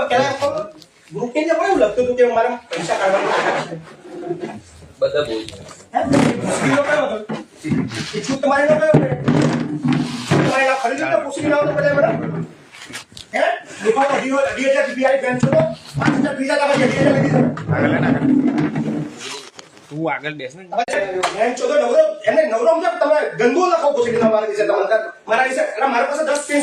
હવે લખતું હતું કે મારે પૈસા કાઢવાની? બધા. કયો હતો? એ તમારે ન કયો તમારે ના ખરીદી તો પૂછી લાવો બધા બરાબર? હે? દુકાનો અઢી અઢી હજાર રૂપિયા બેન છો પાંચ હજાર બીજા તમારે અઢી હજાર લઈ દીધા. તું આગળ બેસ ને બેન છો તો નવરો એમને નવરો તમે ગંદુ લખો પૂછી મારા વિશે તમારે મારા વિશે મારા પાસે દસ પેજ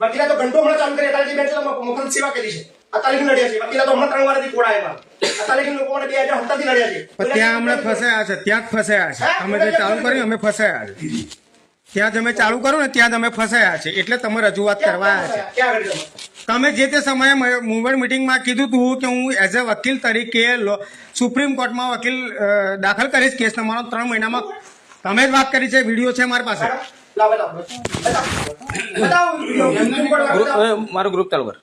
બાકીના તો ઘંટો હમણાં ચાલુ કરી અત્યારે બેન મફત સેવા કરી છે. અત્યારે લડ્યા છે? બાકીના તો હમણાં ત્રણ વારથી કોડા આવ્યા અત્યારે લોકો મને બે હજાર સત્તરથી લડ્યા છે? ત્યાં હમણાં ફસાયા છે ત્યાં જ ફસાયા છે. અમે જે ચાલુ કર્યું અમે ફસાયા છે. ત્યાં અમે ચાલુ કરો ને ત્યાં અમે ફસાયા છે. એટલે તમે રજૂઆત કરવા આવ્યા છે? તમે જે તે સમયે મુંબઈ મિટિંગમાં કીધું હતું કે હું એઝ અ વકીલ તરીકે સુપ્રીમ કોર્ટમાં વકીલ દાખલ કરીશ કેસ તમારો ત્રણ મહિનામાં તમે જ વાત કરી છે વીડિયો છે મારી પાસે. મારું ગ્રુપ ચાલુ કર?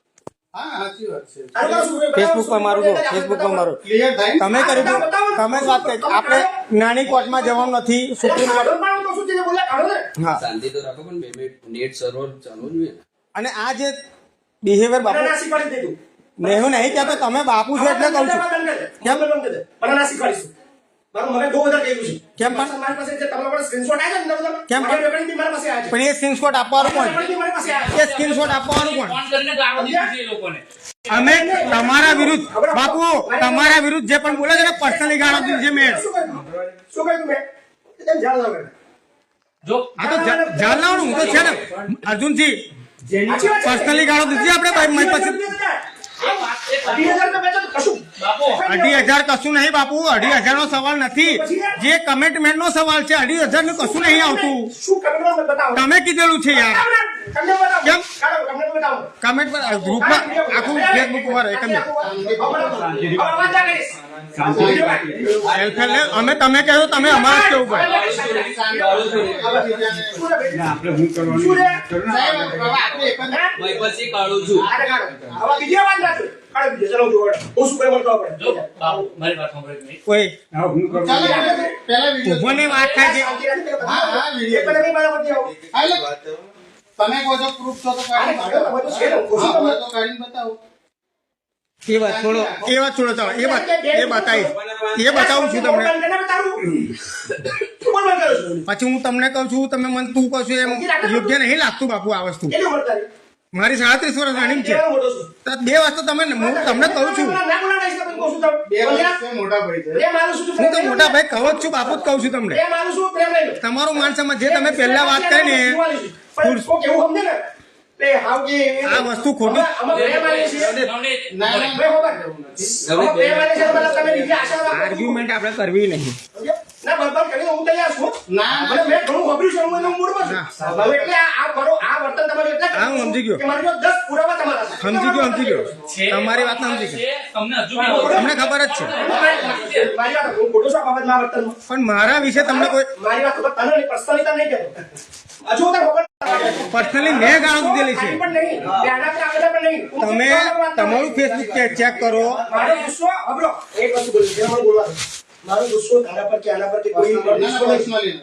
ફેસબુક પર મારું કહો, ફેસબુક પર મારું તમે કર્યું હતું, તમે જ વાત કરી આપણે નાની કોર્ટમાં જવાનું નથી સુપ્રીમ કોર્ટ હું જે નેટ સર્વર ચાલુ જોઈએ અને આ જે બિહેવિયર બાપુ ના શીખવાડી દે તું. ને હું નહીં કહેતો તમે બાપુ છો એટલે કહું છું કેમ કરી દે? શીખવાડીશું. કેમ પણ? મારી પાસે જે તમારા પાસે screenshot આવ્યા છે ને બધા, કેમ પણ? મારી recording બી મારી પાસે આવ્યા છે. પણ એ સ્ક્રીનશોટ આપવાનું કોણ? recording બી મારી પાસે આવ્યા એ સ્ક્રીનશોટ આપવાનું કોણ? ફોન કરીને ગાળો દીધી છે એ લોકોને. અમે તમારા વિરુદ્ધ બાપુ તમારા વિરુદ્ધ જે પણ બોલે છે ને પર્સનલી ગાળો દીધી છે મેં. શું કહ્યું? મેં? જાણ જો. આ તો જા- જાણ લાવવાનું હું તો છે ને. અર્જુનજી. પર્સનલી ગાળો દીધી આપણે એ અઢી હજાર કશું. નહીં બાપુ અઢી હજાર નો સવાલ નથી. જે કમિટમેન્ટ નો સવાલ છે અઢી હજારનું કશું નહીં આવતું. તમે કીધેલું છે યાર. કેમ? કમેન્ટ ગ્રુપમાં આખું ફેસબુક ઉપર એક અમે તમે કહ્યું તમે અમારે કેવું પડે કાઢું કાઢો. કાઢો. ચલો હું જોવાડો. હું શું કરે મને ખબર જો પડે. બાપુ મારી વાત સાંભળો એક મિનિટ. કોઈ ચાલો, ઉભોની વાત થાય છે. તમે કહો છો પ્રૂફ છો તો કાઢી કાઢો, બતાવો એ વાત છોડો એ વાત છોડો ચાલો એ વાત એ બતાવીશ એ બતાવું છું તમને? પછી હું તમને કહું છું તમે મને તું કહું છું એમ યોગ્ય નહીં લાગતું બાપુ આ વસ્તુ? મારી સાડત્રીસ વર્ષ રાણી છે મોટો છું? તો બે તમે હું તમને કહું છું. બે હું તો મોટા ભાઈ કહું જ છું બાપુ જ કહું છું તમને. તમારું માન સમાજ જે તમે પહેલા વાત કરી ને પણ કોક એવું સમજે ને તે હાવ આ વસ્તુ ખોટી. અમે પ્રેમ છીએ. ના, ના, બે ખબર? અમે પ્રેમ છીએ મતલબ તમે બીજી આશા રાખો. આર્ગ્યુમેન્ટ આપણે કરવી નહીં ના બરાબર કરીને હું તૈયાર છું ના, ના. મને મેં ઘણું સાંભળ્યું છે હું એનો મૂળમાં છું. હવે એટલે આ આ આ વર્તન તમારું એટલે હા, હું સમજી ગયો. કે મારી જોડે 10 પુરાવા તમારા સમજી ગયો સમજી ગયો તમારી વાત સમજી ગયો તમને હજુ તમને ખબર જ છે મારી વાત હું ખોટું છું બાબતમાં આ પણ મારા વિશે તમને કોઈ મારી વાત તને તને નહીં કહેતો. પર્સનલી મેં ગાળો દીધેલી છે. તમે. તમારું ફેસબુક ચેક કરો. મારો ગુસ્સો તારા પર કે આના પર કે કોઈ પર ના, ના, ગુસ્સો નથી. personally નહીં.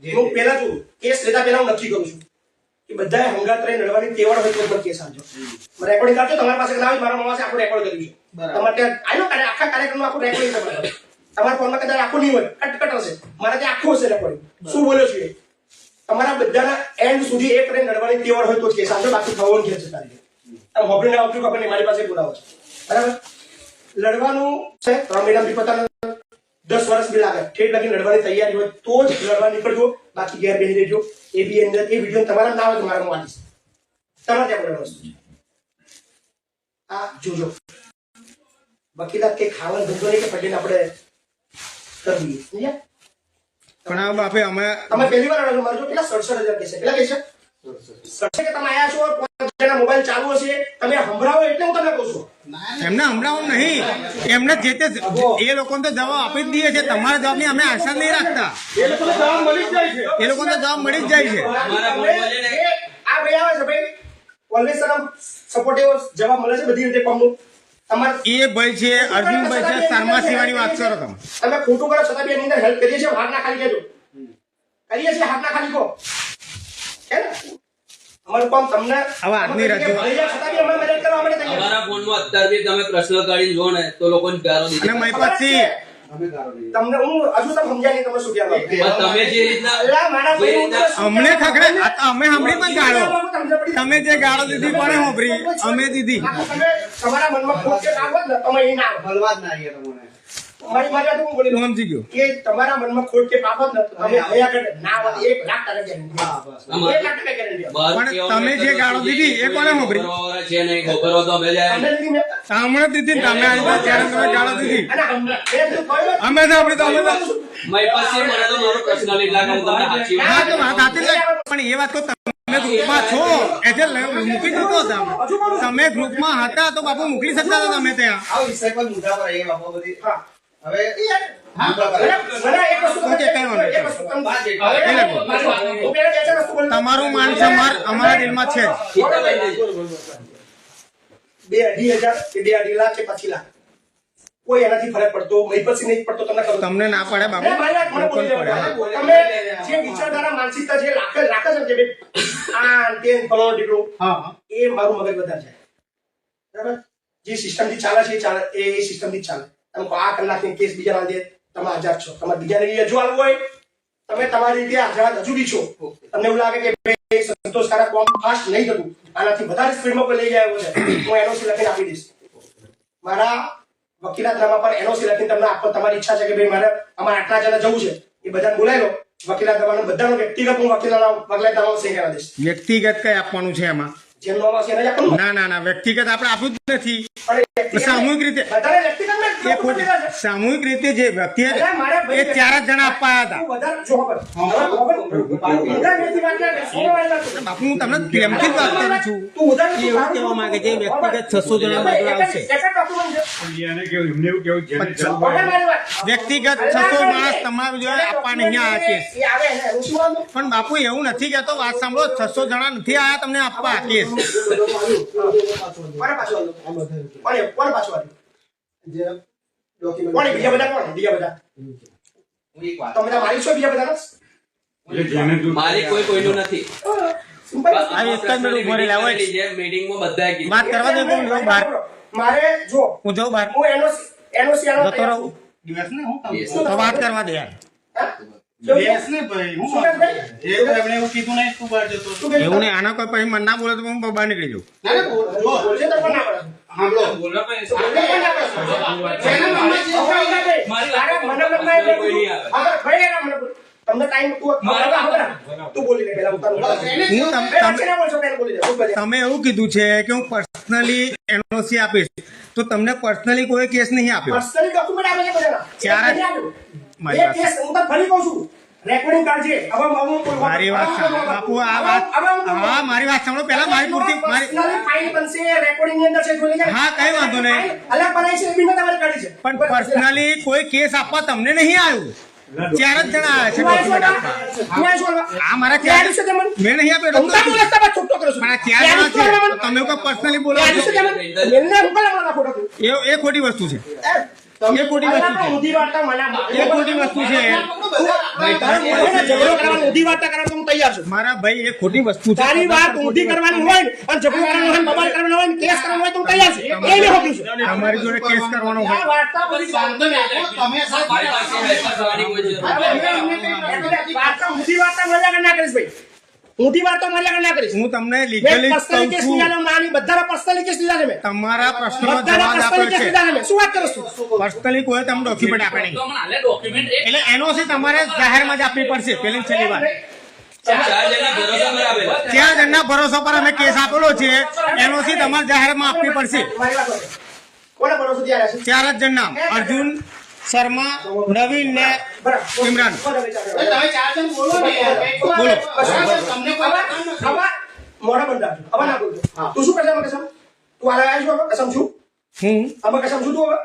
જે હું પહેલા જોઉં કેસ લેતા પહેલા હું નક્કી કરું છું કે બધા હંગાત રહીને લડવાની તેવડ હોય તો પણ કેસ રેકોર્ડિંગ આપજો તમારી પાસે ના મારા મામા પાસે આખું રેકોર્ડ કર્યું છે. તમારે ત્યાં આવ્યો આખા કાર્યક્રમમાં આખું રેકોર્ડિંગ તમારે તમારા ફોનમાં કદાચ આખું નહીં હોય કટ કટ હશે. મારા ત્યાં આખું હશે રેકોર્ડિંગ શું બોલ્યો છું એ? તમારા બધાના એન્ડ સુધી એક રહીને લડવાની તેવડ હોય તો કે આપજો બાકી થવાનું કે તારી આમ હોબળીને આવતું ખબર નહીં મારી પાસે બોલાવો છે. બરાબર? લડવાનું છે ત્રણ મહિના બી પતાને દસ વર્ષ બી લાગે. ઠેઠ લગી લડવાની તૈયારી હોય તો જ લડવા નીકળજો. બાકી ઘેર બેસી રહેજો. એ બી અંદર, એ વીડિયો તમારા ના હોય તો મારા હું વાંચીશ તમારે ત્યાં બોલવાનું વસ્તુ છે. આ જોજો. વકીલાત કે ખાવાનું ધંધો નહીં કે પટેલ આપણે કરવી સમજ્યા? પણ આ બાપે અમે તમે પહેલી વાર અડગ મારજો કેટલા સડસઠ હજાર કહેશે? કેટલા કહેશે? સડસઠ કે તમે આયા છો પાંચ મોબાઈલ ચાલુ હશે તમે સંભળાવો એટલે હું તમને કહું છું. એમને હમણાં નહીં. એમને જે તે એ લોકોને તો જવાબ આપી જ દઈએ છે તમારા જવાબની અમે આશા નહીં રાખતા. એ લોકોને જવાબ મળી જ જાય છે. એ લોકોને તો જવાબ મળી જ જાય છે. આ ભાઈ આવે છે ભાઈ. ઓલવેઝ સપોર્ટિવ જવાબ મળે છે બધી રીતે તમારે એ ભાઈ છે અર્જુનભાઈ છે શર્મા સિવાની વાત કરો તમે તમે ખોટું કરો છતાં બી એની અંદર હેલ્પ કરીએ છીએ હાથ ના ખાલી કહેજો. કરીએ છીએ હાથ ના ખાલી કહો. હે ને? અમારું કામ તમને હવે આજની રજૂ છતાં બી અમે મદદ કરવા માટે તૈયાર અમારા ફોનમાં અત્યારે બી તમે પ્રશ્ન કાઢીને જો ને તો લોકોને ગારો અને દીધી મહિપતસિંહ તમને હું હજુ તો સમજ્યા નહીં તમે શું કહેવા તમે જે રીતના અલ્લા, મારા ભાઈ, અમને ખખડે અમે હમણી પણ ગાળો. તમે જે ગાળો દીધી પણ હોભરી અમે દીધી. તમારા મનમાં ખોટ કે તમે એ ના. હલવા જ ના તમને. મારી મારી વાત હું બોલી હું સમજી ગયો કે તમારા મનમાં ખોટ કે પાપ હોત તમે હયા કરે ના હોત એક લાખ ટકા guarantee. હા બસ અમારે- લાખ ટકા guarantee. પણ તમે જે ગાળો દીધી, એ કોને? ખબરવાળા છે તો. સાંભળે દીધી તમે ગયા ત્યારે તમે ગાળો દીધી અને હમ- મેં કીધું કહ્યું. અમે સાંભળી તો અમે તો મારી પાસે મને તો મારો પર્સનલ એટલા કે તમને સાચી હા તો વાત સાચી છે. પણ એ વાત તો તમે ગ્રુપમાં છો એટલે મૂકી દીધો તમે તમે ગ્રુપમાં હતા તો બાપુ મોકલી શકતા હતા તમે ત્યાં આ વિષય પર મુદ્દા પર આવીએ બાપા બધી હા. હવે લખો. તમારું માન સન્માન અમારા દિલમાં છે બે અઢી હજાર કે બે અઢી લાખ કે પછી લાખ. કોઈ એનાથી ફરક પડતો મહિપતસિંહ નહીં પડતો તમને ખબર તમને ના પડે બાબા. પડે. તમે જે વિચારધારા માનસિકતા જે લાખ જ છે આ ને તે ને ફલાણો હા એ મારું મગજ વધારે છે. બરાબર? જે સિસ્ટમથી ચાલે છે એ ચાલે એ એ સિસ્ટમથી ચાલે. તમે આ કલાકની કેસ બીજા ના દે તમે આઝાદ છો તમારે બીજાને હજુ આવવું હોય તમે તમારી રીતે આઝાદ હજુ બી છો. તમને એવું લાગે કે ભાઈ સંતોષકારક કોમ ફાસ્ટ નહીં થતું. આનાથી વધારે સ્પીડમાં કોઈ લઈ જાય છે. હું એનઓસી લખીને આપી દઈશ. મારા વકીલાતનામા પર એનઓસી લખીને તમને આપો તમારી ઈચ્છા છે કે ભાઈ મારે અમારે આટલા જણા જવું છે. એ બધાને બોલાવી લો. વકીલાતનામાનો બધાનો વ્યક્તિગત હું વકીલાના વકીલાતનામામાં સહી કરાવી દઈશ. વ્યક્તિગત કઈ આપવાનું છે એમાં છે એને ના ના ના વ્યક્તિગત આપણે આપ્યું જ નથી. સામૂહિક રીતે. સામૂહિક રીતે જે વ્યક્તિ એ ચાર જ જણા આપવા હતા. બાપુ હું તમને પ્રેમથી જ વાત કરું છું. એવું કહેવા માંગે છે, વ્યક્તિગત છસો જણા બધું આવશે. વ્યક્તિગત છસો માણસ તમારા જોડે આપવા નહીં આ કેસ? પણ બાપુ એવું નથી કહેતો. વાત સાંભળો. છસો જણા નથી આયા તમને આપવા આ કેસ કોને પાછું કોને કોને પાછું વાંધો? જે document- કોને બીજા બધા કોણ બીજા બધા હું એક વાત તમે બધા માલિક છો બીજા બધાના? એટલે જેને જો માલિક કોઈ કોઈનું નથી મારે જો હું જાઉં બહાર હું એનો એનઓસી આનો રહું છું. દિવસ ને હું કામ Yes. કરું? તો વાત કરવા દે યાર ને એવું આના કોઈ પછી મન ના બોલે તો હું બહાર નીકળી જાઉં. તમ- એવું કીધું છે કે હું પર્સનલી એનઓસી આપીશ. તો તમને પર્સનલી કોઈ કેસ નહીં. ચાર આપ્યું. મારી વાત કેસ હું તો ફરી કહું છું. રેકોર્ડિંગ કાઢજે. હવે હું બોલવા- મારી વાત સાંભળો બાપુ આ વાત હું- મારી વાત સાંભળો. પહેલા મારી પૂરતી મારી ફાઇલ બનશે રેકોર્ડિંગની અંદર છે જોઈ લેજે. હા, કઈ વાંધો નહીં. અલગ બનાવી છે એ બી મેં તમારે કાઢી છે. પણ પર્સનલી કોઈ કેસ આપવા તમને નહીં આવ્યું. ચાર જ જણા આવ્યા છે આ મારા ચાર? મેં નહીં આપ્યો છૂટો કરું છું. ચાર જણા છે તમે પર્સનલી બોલો એ ખોટી વસ્તુ છે. એ ખોટી વસ્તુ છે. મને ખોટી વસ્તુ હું તૈયાર છું. મારા ભાઈ એ ખોટી વસ્તુ છે. તારી વાત ઊંધી કરવાની હોય અને ઝઘડો કરવાનો હોય બબાલ કરવાનો હોય કેસ કરવાનો હોય તો હું તૈયાર છું. એ બી હોતું છું. અમારી જોડે કેસ કરવાનો હોય. વાર્તા બધી શાંતિ તમે મારી પાસે હાઈપર થવાની કોઈ જરૂર નથી. વાર્તા ઊંધી વાર્તા મજા ના કરીશ ભાઈ. ઊંધી વાત તો મારી ના કરીશ. હું તમને મેં લીગલી પર્સનલી કહું કેસ છું. લીધા છે પર્સનલી કેસ લીધા છે તમારા પ્રશ્નનો જવાબ આપ્યો છે. શું વાત કરો છો? પર્સનલી કોઈ તમને ડોક્યુમેન્ટ આપે નહીં. તો મને હાલે document એક. એટલે એનઓસી તમારે જાહેરમાં જ આપવી પડશે પેલી છેલ્લી વાર. ચાર જણના ભરોસા પર આવેલા ચાર જણના ભરોસા પર અમે કેસ આપેલો છે એનઓસી તમારે જાહેરમાં આપવી પડશે. ચાર જ જણ નામ અર્જુન શર્મા નવીન ને ઇમરાન. બોલો મોઢા બંધ રાખજો. આવા ના બોલજો. તું શું આમાં કસમ? તું આ કસમ છું? હું? આમાં કસમ શું તું હવે?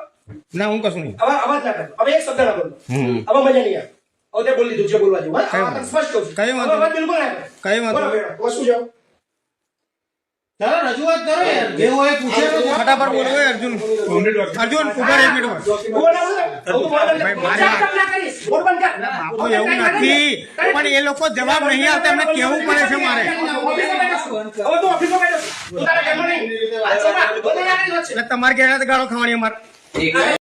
ના હું કશું નહીં. હવે અવાજ ના હવે એક શબ્દ ના હવે મજા નહીં આવે. હવે તે બોલી દીધું છે બોલવા જેવું. હા? સ્પષ્ટ કહું કઈ વાંધો બિલકુલ કઈ વાંધો શું મેડમ, ચાલો રજૂઆત કરો યાર જે હોય પૂછે તો ફટાફટ બોલો અર્જુન. અર્જુન ઊભા રહે એક મિનિટ. બાપુ એવું નથી. પણ એ લોકો જવાબ નહીં આપતા એમને કેવું પડે છે મારે. તારા તમારે ઘેર ગાળો ખાવાની અમારે.